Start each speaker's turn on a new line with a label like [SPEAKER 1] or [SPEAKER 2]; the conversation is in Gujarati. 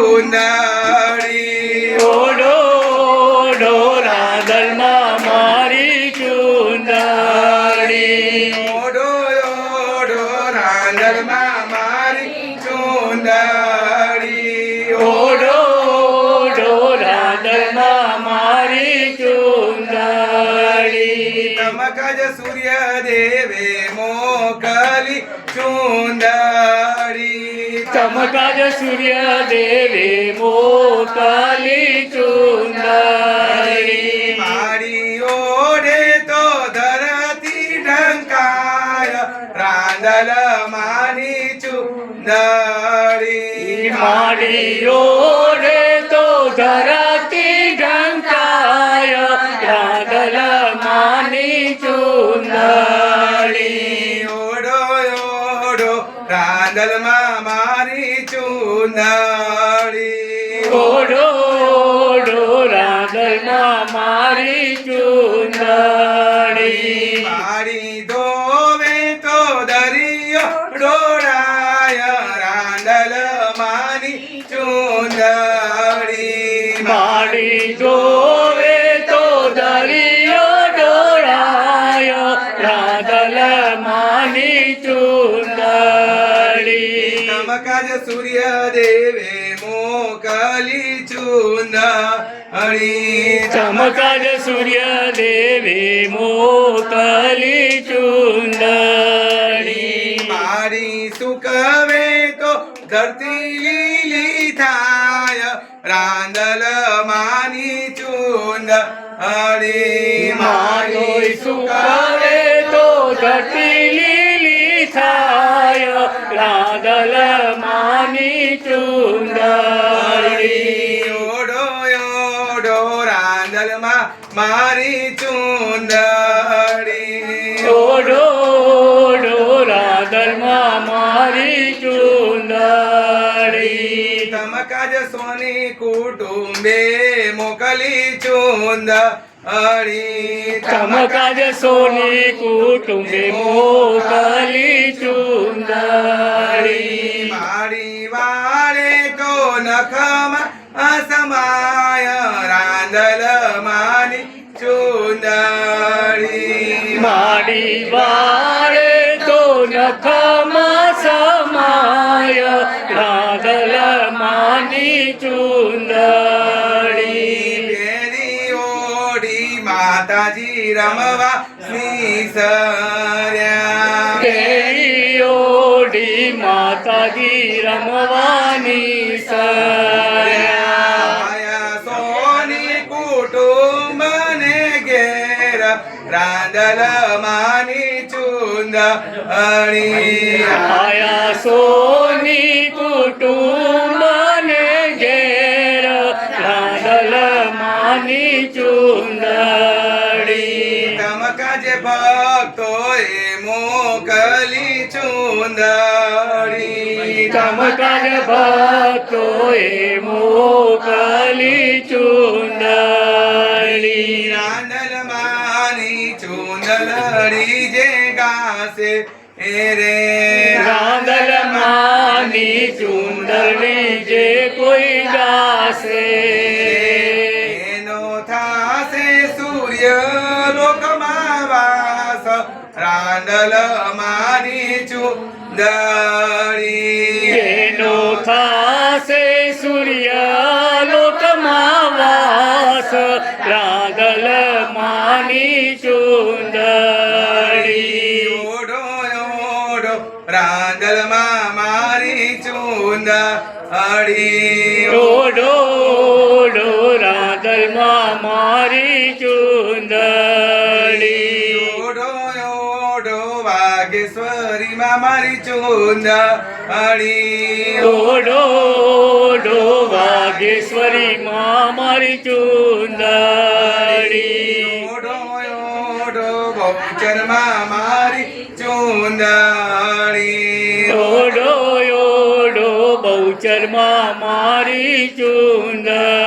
[SPEAKER 1] ચુંદડી
[SPEAKER 2] ઓડો ઓડો રાંદલમાં મારી ચુંદડી.
[SPEAKER 1] ઓડો ઓડો રાંદલમાં મારી ચુંદડી.
[SPEAKER 2] ઓડો ઓડો રાંદલમાં મારી ચુંદડી.
[SPEAKER 1] તમકજ સૂર્ય દેવે મોકલી ચુંદડી.
[SPEAKER 2] ચમકાજ સૂર્ય દેવે મોકલી ચુંદડી
[SPEAKER 1] મારી ઓઢે તો ધરતી ઢંકાય રાંદલ માની ચુંદડી
[SPEAKER 2] મારી ઓરે
[SPEAKER 1] ઓડો રાંદલમાં મારી ચુંદડી.
[SPEAKER 2] ઓડો ઓડો રાગલમાં મારી ચુંદડી.
[SPEAKER 1] મારી ધોવે તો દરિયો ડોળાય રાંદલ મારી ચુંદડી.
[SPEAKER 2] મારી જોવે તો દરિયો ડોળાય રાગલ માની ચુંદડી.
[SPEAKER 1] નમકાજ સૂર્ય દેવે મોકલી ચુંદડી
[SPEAKER 2] ચમકાજ સૂર્ય દેવે મોકલી ચુંદડી
[SPEAKER 1] મારી સુકવે તો ધરતી લીલી થાય રાંદલ માની ચુંદ હરી
[SPEAKER 2] મારી સુકાવે માની ચુંદડી
[SPEAKER 1] ઓડો ઓડો રાંદલમાં મારી ચુંદડી
[SPEAKER 2] ઓડો ઓડો રાગલમાં મારી ચુંદડી
[SPEAKER 1] તમકાજ સોની કુટુંબે મોકલી ચુંદ હરી
[SPEAKER 2] ચમકાજ સોની કુટુંબે મોકલી
[SPEAKER 1] રાંદલ માની ચુંદડી
[SPEAKER 2] માડી વાળે તો નખમાં સમાય રાગલ માની ચુંદડી
[SPEAKER 1] પેરી ઓડી માતાજી રમવા નીસર્યા
[SPEAKER 2] કેરી ઓડી માતાજી રમવાની સર્યા
[SPEAKER 1] માની ચુંદ અણી
[SPEAKER 2] આયા સોની કુટુંબને ઘેર રાંદલ માની ચુંદડી
[SPEAKER 1] તમકાજ ભક્તો એ મોકલી ચુંદડી
[SPEAKER 2] ભક્તો ભક્તોએ મોકલી ચુંદડી
[SPEAKER 1] રાંદલ માની ચુંદલડી જે ગાશે રે
[SPEAKER 2] રાંદલ માની ચુંદડી જે કોઈ ગાશે
[SPEAKER 1] એનો થાશે સૂર્ય લોકમાં વાસ રાંદલ માની ચૂંદડી
[SPEAKER 2] એનો થાશે સૂર્ય લોકમાં વાસ રાંદલ માની ચુંદડી.
[SPEAKER 1] ઓડો ઓડો રાંદલમાં મારી ચુંદડી.
[SPEAKER 2] ઓડો ઓડો રાંદલમાં મારી ચુંદડી.
[SPEAKER 1] ઓડો ઓડો વાગેશ્વરીમાં મારી ચુંદડી.
[SPEAKER 2] ઓડો ઓડો વાઘેશ્વરી માં મારી ચુંદડી.
[SPEAKER 1] ઓડો મારી ચુંદાણી
[SPEAKER 2] ઓડો ઓડો બહુચરમાં મારી ચુંદડી.